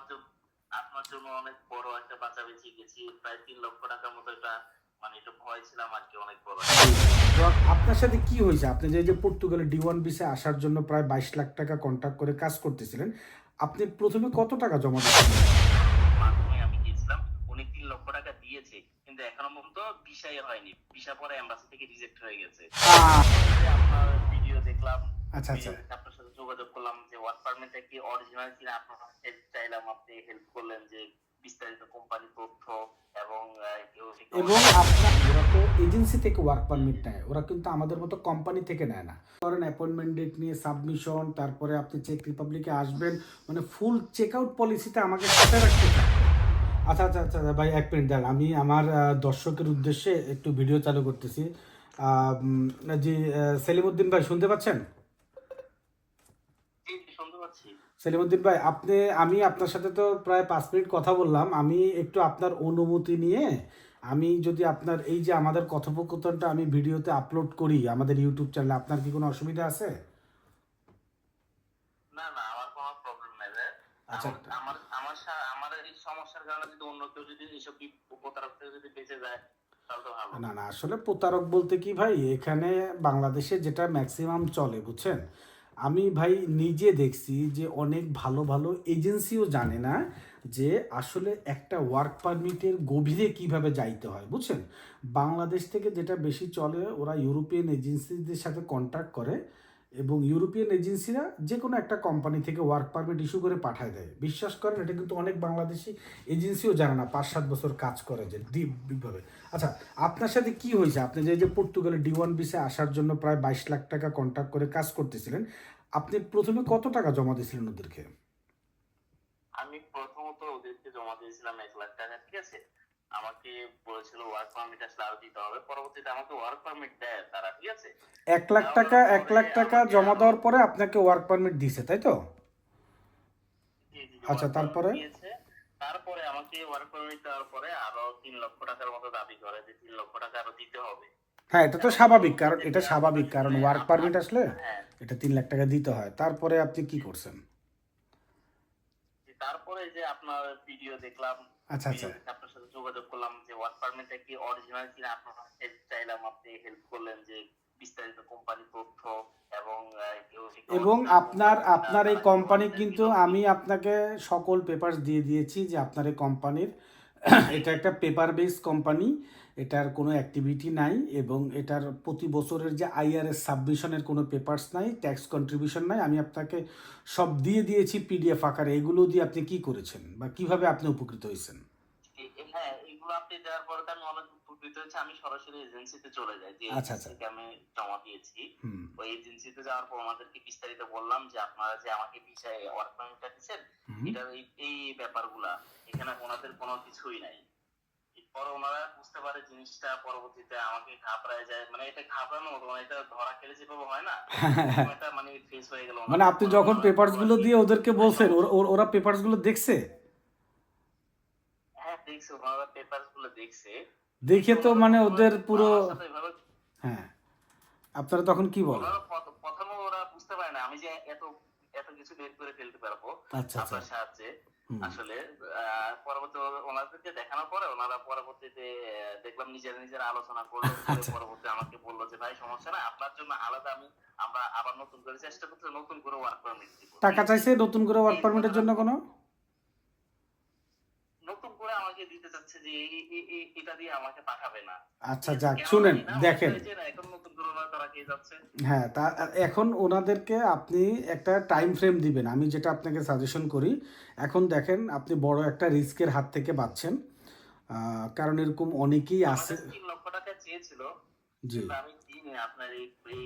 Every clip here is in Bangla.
আমার আপনার জন্য অনেক বড় একটা বাঁচাবেছি গেছি। প্রায় তিন লক্ষ টাকার মতো এটা মানে একটু ভয় ছিলাম আর কি অনেক বড়। আপনার সাথে কি হয়েছে? আপনি যে যে পর্তুগালে ডি ওয়ান বিসে আসার জন্য প্রায় বাইশ লাখ টাকা কন্ট্যাক্ট করে কাজ করতেছিলেন আপনি প্রথমে কত টাকা জমা দিয়েছিলেন? আমি গিয়েছিলাম উনি তিন লক্ষ টাকা দিয়েছে কিন্তু এখনও পর্যন্ত ভিসাই হয়নি। ভিসা পরে এম্বাসি থেকে রিজেক্ট হয়ে গেছে। আপনার ভিডিও দেখলাম আচ্ছা আচ্ছা। আপনার সাথে যোগাযোগ করলাম যে ওয়ার্ক পারমিটটা কি অরিজিনাল কিনা আপনার হেল্প চাইলাম আপনি হেল্প করলেন যে বিস্তারিত কোম্পানি তথ্য এবং এবং আপনার ওরা তো এজেন্সি থেকে ওয়ার্ক পারমিট নেয়। ওরা কিন্তু আমাদের মতো কোম্পানি থেকে নেয় না। ধরেন অ্যাপয়েন্টমেন্ট ডেট নিয়ে সাবমিশন তারপরে আপনি চেক রিপাবলিকে আসবেন মানে ফুল চেক আউট পলিসিতে আমাকে সাথে রাখতে। আচ্ছা আচ্ছা আচ্ছা আচ্ছা, ভাই এক মিনিট দেন আমি আমার দর্শকের উদ্দেশ্যে একটু ভিডিও চালু করতেছি। জি আহ, সেলিমউদ্দিন ভাই শুনতে পাচ্ছেন? সেলিমউদ্দিন ভাই আপনি আমি আপনার সাথে তো প্রায় পাঁচ মিনিট কথা বললাম। আমি একটু আপনার অনুমতি নিয়ে আমি যদি আপনার এই যে আমাদের কথোপকথনটা আমি ভিডিওতে আপলোড করি আমাদের ইউটিউব চ্যানেলে আপনার কি কোনো অসুবিধা আছে? না না আমার কোনো প্রবলেম নাই আচ্ছা। আমার- আমার আমার এই সমস্যার কারণে যদি অন্য কেউ যদি এইসব প্রতারক থেকে যদি বেঁচে যায় তাহলে তো ভালো। না না আসলে প্রতারক বলতে কি ভাই এখানে বাংলাদেশে যেটা ম্যাক্সিমাম চলে বুঝছেন? আমি ভাই নিজে দেখছি যে অনেক ভালো ভালো এজেন্সিও জানে না যে আসলে একটা ওয়ার্ক পারমিটের গভীরে কীভাবে যাইতে হয়, বুঝছেন? বাংলাদেশ থেকে যেটা বেশি চলে ওরা ইউরোপিয়ান এজেন্সিদের সাথে কন্ট্যাক্ট করে। এবং ইউরোপিয়ান এজেন্সিরা যে কোনো একটা কোম্পানি থেকে ওয়ার্ক পারমিট ইস্যু করে পাঠায় দেয়। বিশ্বাস করেন, এটা কিন্তু অনেক বাংলাদেশি এজেন্সিও জানে না, পাঁচ সাত বছর কাজ করে যে ডিপভাবে আচ্ছা আপনার সাথে কি হয়েছে? আপনি যে যে পর্তুগালে ডি ওয়ান বিসে আসার জন্য প্রায় বাইশ লাখ টাকা কন্ট্যাক্ট করে কাজ করতেছিলেন, আপনি প্রথমে কত টাকা জমা দিয়েছিলেন ওদেরকে? আমি প্রথমত ওদেরকে জমা দিয়েছিলাম এক লাখ টাকা, ঠিক আছে? আমাকে বলেছিল ওয়ার্ক পারমিট আসলে আরও দিতে হবে। পরবর্তীতে আমাকে ওয়ার্ক পারমিট দেয় তারা ঠিক আছে? এক লাখ টাকা এক লাখ টাকা জমা দেওয়ার পরে আপনাকে ওয়ার্ক পারমিট তাই তো? আচ্ছা, তারপরে? তারপরে আমাকে ওয়ার্ক পারমিট দেওয়ার পরে আরও তিন লক্ষ টাকার মতো দাবি করে যে তিন লক্ষ টাকা আরও দিতে হবে। হ্যাঁ এটা তো স্বাভাবিক কারণ এটা স্বাভাবিক কারণ ওয়ার্ক পারমিট আসলে হ্যাঁ। এটা তিন লাখ টাকা দিতে হয়। তারপরে আপনি কি করছেন? তারপরে যে আপনার ভিডিও দেখলাম আচ্ছা আচ্ছা। যোগাযোগ করলাম যে ওয়ার্ক পারমিটটা কি অরিজিনাল কিনা আপনার চাইলাম আপনি হেল্প করলেন যে বিস্তারিত কোম্পানি তথ্য এবং এবং আপনার আপনার এই কোম্পানি কিন্তু আমি আপনাকে সকল পেপারস দিয়ে দিয়েছি যে আপনার এই কোম্পানির এটা একটা পেপার বেস কোম্পানি এটার কোনো অ্যাক্টিভিটি নাই এবং এটার প্রতি বছরের যে আইআরএস সাবমিশনের কোনো পেপারস নাই ট্যাক্স কন্ট্রিবিউশন নাই আমি আপনাকে সব দিয়ে দিয়েছি পিডিএফ আকারে। এগুলো দিয়ে আপনি কি করেছেন বা কীভাবে আপনি উপকৃত হয়েছেন? হ্যাঁ আপনি দেওয়ার পরে তো আমি অনেক উপকৃত হয়েছি। আমি সরাসরি এজেন্সিতে চলে যাই। যে আচ্ছা, আচ্ছা। এজেন্সিকে আমি জমা দিয়েছি। ওই এজেন্সিতে যাওয়ার পর ওনাদেরকে বিস্তারিত বললাম যে আপনারা যে আমাকে বিষয়ে ওয়ার্ক পারমিটটা দিচ্ছেন হুম। এটার এই ব্যাপারগুলা এখানে ওনাদের কোনো কিছুই নাই। পরে ওনারা বুঝতে পারে জিনিসটা পরবর্তীতে আমাকে ঘাবড়ায় যায়। মানে এটা ঘাবড়ানো মতো মানে এটা ধরা খেলে যেভাবে হয় না এটা মানে ফেস হয়ে গেল মানে আপনি যখন পেপারসগুলো দিয়ে ওদেরকে বলছেন ওরা- পেপারসগুলো দেখছে? দেখছে ওনারা পেপারসগুলো দেখছে। দেখে তো মানে ওদের পুরো হ্যাঁ। আপনারা তখন কি বলেন? প্রথমে ওরা বুঝতে পারে না আমি যে এত এত কিছু বের করে ফেলতে পারব আচ্ছা আচ্ছা। আপনার সাহায্যে। আসলে পরবর্তী ওনাদেরকে দেখানোর পরে ওনারা পরবর্তীতে দেখলাম নিজের নিজের আলোচনা করল আচ্ছা। পরবর্তী আমাকে বলল যে ভাই সমস্যা না আপনার জন্য আলাদা আমি আমরা আবার নতুন করে চেষ্টা করতে নতুন করে ওয়ার্ক পারমিট টাকা চাইছে নতুন করে ওয়ার্ক পারমিটের জন্য কোনো? আমাকে দিতে চাচ্ছে যে এটা দিয়ে আমাকে পাঠাবে না। আচ্ছা যাক শুনেন দেখেন। ওরা চাইছে না, এখন নতুন তারা কে যাচ্ছে? হ্যাঁ তা এখন ওনাদেরকে আপনি একটা টাইম ফ্রেম দিবেন। আমি যেটা আপনাকে সাজেশন করি এখন দেখেন আপনি বড় একটা রিস্কের হাত থেকে বাঁচছেন। কারণ এরকম অনেকেই আছে। লক্ষ টাকা চেয়েছিল জি। আমি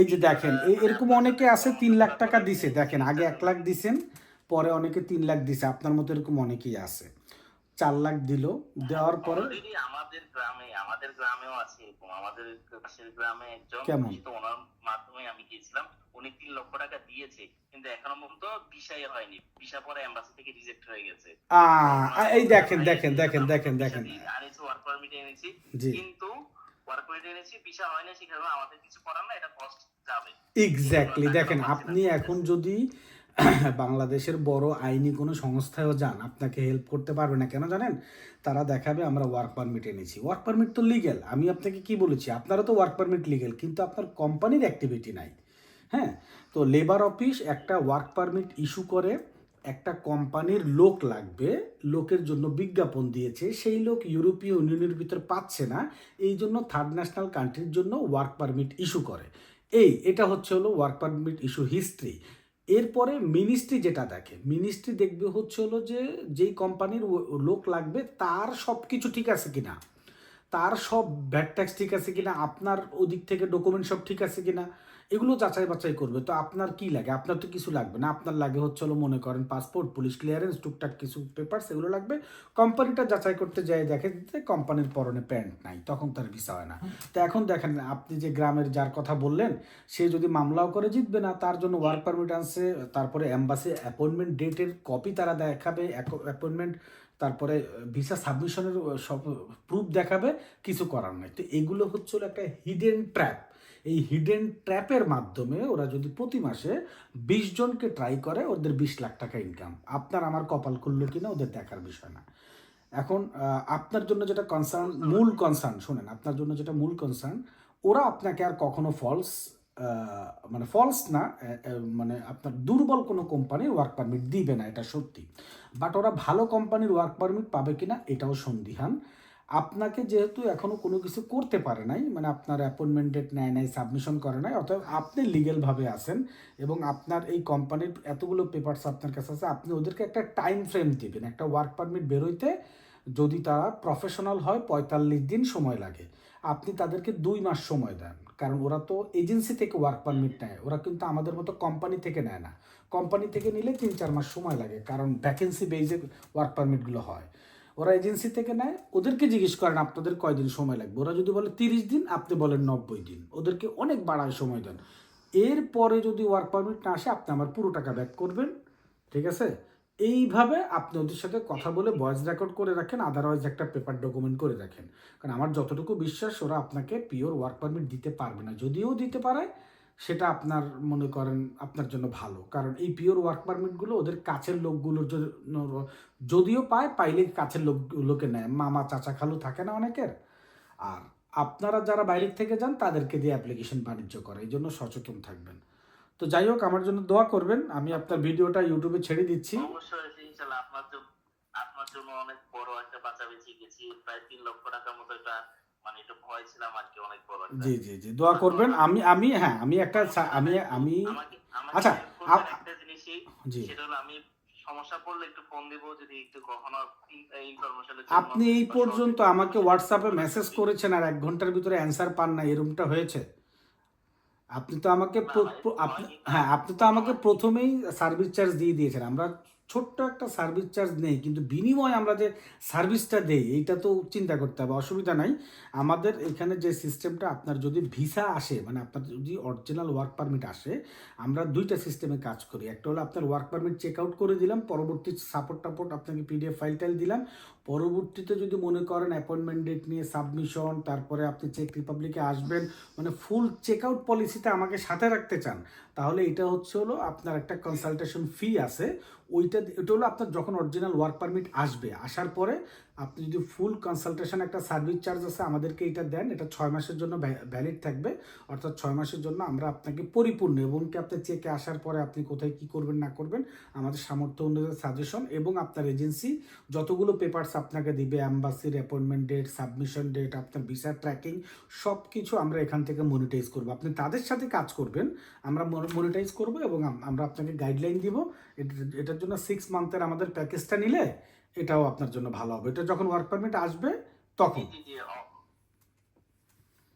এই যে দেখেন এরকম অনেকে আছে তিন লাখ টাকা দিছে। দেখেন আগে এক লাখ দিছেন পরে অনেকে তিন লাখ দিছে। আপনার মতো এরকম অনেকেই আছে। চার লাখ দিল দেওয়ার পরে আমাদের গ্রামে আমাদের গ্রামেও আছে এরকম। আমাদের পাশের গ্রামে একজন কেমন? ওনার মাধ্যমে আমি গিয়েছিলাম। উনি তিন লক্ষ টাকা দিয়েছে কিন্তু এখনও পর্যন্ত ভিসাই হয়নি। ভিসা পরে এম্বাসি থেকে রিজেক্ট হয়ে গেছে। আহ, এই দেখেন দেখেন দেখেন দেখেন দেখেন। আনিছি ওয়ার্ক পারমিট এনেছি কিন্তু ওয়ার্ক পারমিট এনেছি ভিসা হয়নি সেখানে আমাদের কিছু করার না এটা কস্ট যাবে। এক্স্যাক্টলি দেখেন আপনি এখন যদি বাংলাদেশের বড় আইনি কোনো সংস্থায়ও যান। আপনাকে হেল্প করতে পারবে না। কেন জানেন? তারা দেখাবে, আমরা ওয়ার্ক পারমিট এনেছি। ওয়ার্ক পারমিট তো লিগেল আমি আপনাকে কি বলেছি? আপনারও তো ওয়ার্ক পারমিট লিগেল কিন্তু আপনার কোম্পানির অ্যাক্টিভিটি নাই। হ্যাঁ? তো লেবার অফিস একটা ওয়ার্ক পারমিট ইস্যু করে, একটা কোম্পানির লোক লাগবে, লোকের জন্য বিজ্ঞাপন দিয়েছে। সেই লোক ইউরোপীয় ইউনিয়নের ভিতর পাচ্ছে না। এই জন্য থার্ড ন্যাশনাল কান্ট্রির জন্য ওয়ার্ক পারমিট ইস্যু করে। এই, এটা হচ্ছে হলো ওয়ার্ক পারমিট ইস্যু হিস্ট্রি এরপরে মিনিস্ট্রি যেটা দেখে মিনিস্ট্রি দেখবে হচ্ছে হলো যে, যেই কোম্পানির লোক লাগবে, তার সব কিছু ঠিক আছে কি না তার সব ব্যাড ট্যাক্স ঠিক আছে কি না আপনার ওদিক থেকে ডকুমেন্ট সব ঠিক আছে কিনা? এগুলো যাচাই বাছাই করবে। তো আপনার কি লাগে? আপনার তো কিছু লাগবে না। আপনার লাগে হচ্ছে হলো মনে করেন পাসপোর্ট পুলিশ ক্লিয়ারেন্স টুকটাক কিছু পেপার সেগুলো লাগবে। কোম্পানিটা যাচাই করতে যায় দেখে যে কোম্পানির পরনে প্যান্ট নাই, তখন তার ভিসা হয় না। তো এখন দেখেন, আপনি যে গ্রামের যার কথা বললেন, সে যদি মামলাও করে জিতবে না, তার জন্য ওয়ার্ক পারমিট আনছে তারপরে অ্যাম্বাসি অ্যাপয়েন্টমেন্ট ডেটের কপি তারা দেখাবে অ্যাপয়েন্টমেন্ট তারপরে ভিসা সাবমিশনের সব প্রুফ দেখাবে, কিছু করার নাই। তো এগুলো হচ্ছে একটা হিডেন ট্র্যাপ এই হিডেন ট্র্যাপের মাধ্যমে ওরা যদি প্রতি মাসে বিশ জনকে ট্রাই করে, ওদের বিশ লাখ টাকা ইনকাম আপনার আমার কপাল খুললো কিনা ওদের দেখার বিষয় না। এখন আপনার জন্য যেটা কনসার্ন মূল কনসার্ন শোনেন, আপনার জন্য যেটা মূল কনসার্ন ওরা আপনাকে আর কখনো ফলস মানে ফলস না মানে আপনার দুর্বল কোনো কোম্পানির ওয়ার্ক পারমিট দিবে না, এটা সত্যি। বাট ওরা ভালো কোম্পানির ওয়ার্ক পারমিট পাবে কিনা, এটাও সন্দিহান। আপনাকে যেহেতু এখনও কোনো কিছু করতে পারে নাই মানে আপনার অ্যাপয়েন্টমেন্ট ডেট নেয় নাই সাবমিশন করে নাই অর্থাৎ আপনি লিগেলভাবে আছেন এবং আপনার এই কোম্পানির এতগুলো পেপারস আপনার কাছে আছে আপনি ওদেরকে একটা টাইম ফ্রেম দিবেন একটা ওয়ার্ক পারমিট বেরোইতে যদি তারা প্রফেশনাল হয় পঁয়তাল্লিশ দিন সময় লাগে। আপনি তাদেরকে দুই মাস সময় দেন কারণ ওরা তো এজেন্সি থেকে ওয়ার্ক পারমিট নেয় ওরা কিন্তু আমাদের মতো কোম্পানি থেকে নেয় না। কোম্পানি থেকে নিলে তিন চার মাস সময় লাগে কারণ ভ্যাকেন্সি বেজে ওয়ার্ক পারমিটগুলো হয়। ওরা এজেন্সি থেকে নেয়, ওদেরকে জিজ্ঞেস করেন, আপনাদের কয়দিন সময় লাগবে? ওরা যদি বলে তিরিশ দিন, আপনি বলেন নব্বই দিন। ওদেরকে অনেক বাড়ায় সময় দেন। এরপরে যদি ওয়ার্ক পারমিট না আসে, আপনি আমার পুরো টাকা ব্যাক করবেন। ঠিক আছে? এইভাবে আপনি ওদের সাথে কথা বলে ভয়েস রেকর্ড করে রাখেন আদারওয়াইজ একটা পেপার ডকুমেন্ট করে রাখেন। কারণ আমার যতটুকু বিশ্বাস, ওরা আপনাকে পিওর ওয়ার্ক পারমিট দিতে পারবে না। যদিও দিতে পারে সেটা আপনার মনে করেন আপনার জন্য ভালো। কারণ এই পিওর ওয়ার্ক পারমিটগুলো ওদের কাছের লোকগুলোর জন্য যদিও পায়, পাইলে কাছের লোকগুলোকে নেয়। মামা চাচা খালু থাকে না অনেকের। আর আপনারা যারা বাইরের থেকে যান, তাদেরকে দিয়ে অ্যাপ্লিকেশন বাণিজ্য করে। এই জন্য সচেতন থাকবেন। তো যাই হোক, আমার জন্য দোয়া করবেন। আমি আপনার ভিডিওটা ইউটিউবে ছেড়ে দিচ্ছি। অবশ্যই আপনার জন্য অনেক বড় একটা বাঁচাবেছি গেছি। প্রায় তিন লক্ষ টাকার মতো একটু একটা। জি জি জি দোয়া করবেন। আমি আমি হ্যাঁ আমি একটা আমি আমি আচ্ছা, help করবেন আপ- একটা জিনিসই জি। সেটা হলো আমি সমস্যা পড়লে একটু ফোন দিব যদি একটু কখনো ইনফরমেশনের আপনি এই পর্যন্ত আমাকে হোয়াটসঅ্যাপে মেসেজ করেছেন আর এক ঘণ্টার ভিতরে অ্যান্সার পান না এরকমটা হয়েছে। আপনি তো আমাকে হ্যাঁ আপনি তো আমাকে প্রথমেই সার্ভিস চার্জ দিয়ে দিয়েছেন। আমরা ছোট্ট একটা সার্ভিস চার্জ নেই, কিন্তু বিনিময়ে আমরা যে সার্ভিসটা দেই এটা তো চিন্তা করতে হবে, অসুবিধা নাই। আমাদের এখানে যে সিস্টেমটা আপনার যদি ভিসা আসে মানে আপনার যদি অরিজিনাল ওয়ার্ক পারমিট আসে, আমরা দুইটা সিস্টেমে কাজ করি। একটা হলো আপনার ওয়ার্ক পারমিট চেক আউট করে দিলাম, পরবর্তী সাপোর্ট টাপোর্ট আপনাকে পিডিএফ ফাইল টাইল দিলাম পরবর্তীতে যদি মনে করেন অ্যাপয়েন্টমেন্ট ডেট নিয়ে সাবমিশন তারপরে আপনি চেক রিপাবলিকে আসবেন মানে ফুল চেক আউট পলিসিতে আমাকে সাথে রাখতে চান, তাহলে এটা হচ্ছে হলো আপনার একটা কনসালটেশন ফি আছে, ওইটা এটা হলো আপনার যখন অরিজিনাল ওয়ার্ক পারমিট আসবে, আসার পরে আপনি যদি ফুল কনসালটেশন একটা সার্ভিস চার্জ আছে, আমাদেরকে এটা দেন। এটা ছয় মাসের জন্য ভ্যালিড থাকবে। অর্থাৎ ছয় মাসের জন্য আমরা আপনাকে পরিপূর্ণ এবং কি আপনার চেকে আসার পরে আপনি কোথায় কি করবেন, না করবেন, আমাদের সামর্থ্য অনুযায়ী সাজেশন এবং আপনার এজেন্সি যতগুলো পেপারস আপনাকে দিবে অ্যাম্বাসির অ্যাপয়েন্টমেন্ট ডেট সাবমিশন ডেট আপনার ভিসা ট্র্যাকিং সব কিছু আমরা এখান থেকে মনিটাইজ করব। আপনি তাদের সাথে কাজ করবেন, আমরা মনিটাইজ করব এবং আমরা আপনাকে গাইডলাইন দিব। এটার জন্য সিক্স মান্থের আমাদের প্যাকেজটা নিলে এটাও আপনার জন্য ভালো হবে। এটা যখন ওয়ার্ক পারমিট আসবে তখন। জি জি অ-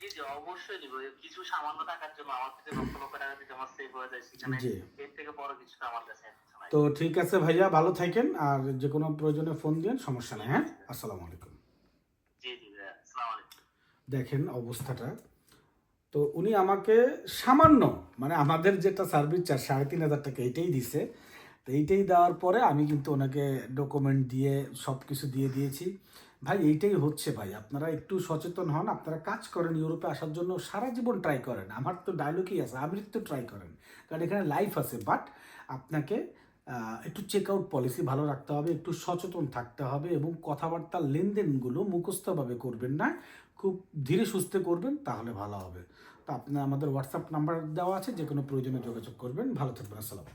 জি জি অবশ্যই নিব কিছু সামান্য টাকার জন্য আমার কাছে লক্ষ লক্ষ টাকা দিতে আমার সেভ হয়ে যায় সেখানে। এর থেকে বড় কিছু আমার কাছে আর কিছু নাই। তো ঠিক আছে ভাইয়া ভালো থাকেন। আর যে কোনো প্রয়োজনে ফোন দিন সমস্যা নেই হ্যাঁ? আসসালামু আলাইকুম। জি জি আসসালামু আলাইকুম। দেখেন অবস্থাটা। তো উনি আমাকে সামান্য মানে আমাদের যেটা সার্ভিস চার্জ সাড়ে তিন হাজার টাকা এটাই দিছে। তো এইটাই দেওয়ার পরে আমি কিন্তু ওনাকে ডকুমেন্ট দিয়ে সব কিছু দিয়ে দিয়েছি। ভাই, এইটাই হচ্ছে ভাই, আপনারা একটু সচেতন হন, আপনারা কাজ করেন ইউরোপে আসার জন্য, সারা জীবন ট্রাই করেন। আমার তো ডায়লগই আছে আমৃত্যু ট্রাই করেন, কারণ এখানে লাইফ আছে। বাট আপনাকে একটু চেক আউট পলিসি ভালো রাখতে হবে, একটু সচেতন থাকতে হবে এবং কথাবার্তার লেনদেনগুলো মুখস্থভাবে করবেন না, খুব ধীরে সুস্থে করবেন, তাহলে ভালো হবে। তো আপনার আমাদের হোয়াটসঅ্যাপ নাম্বার দেওয়া আছে যে কোনো প্রয়োজনে যোগাযোগ করবেন। ভালো থাকবেন, আসসালাম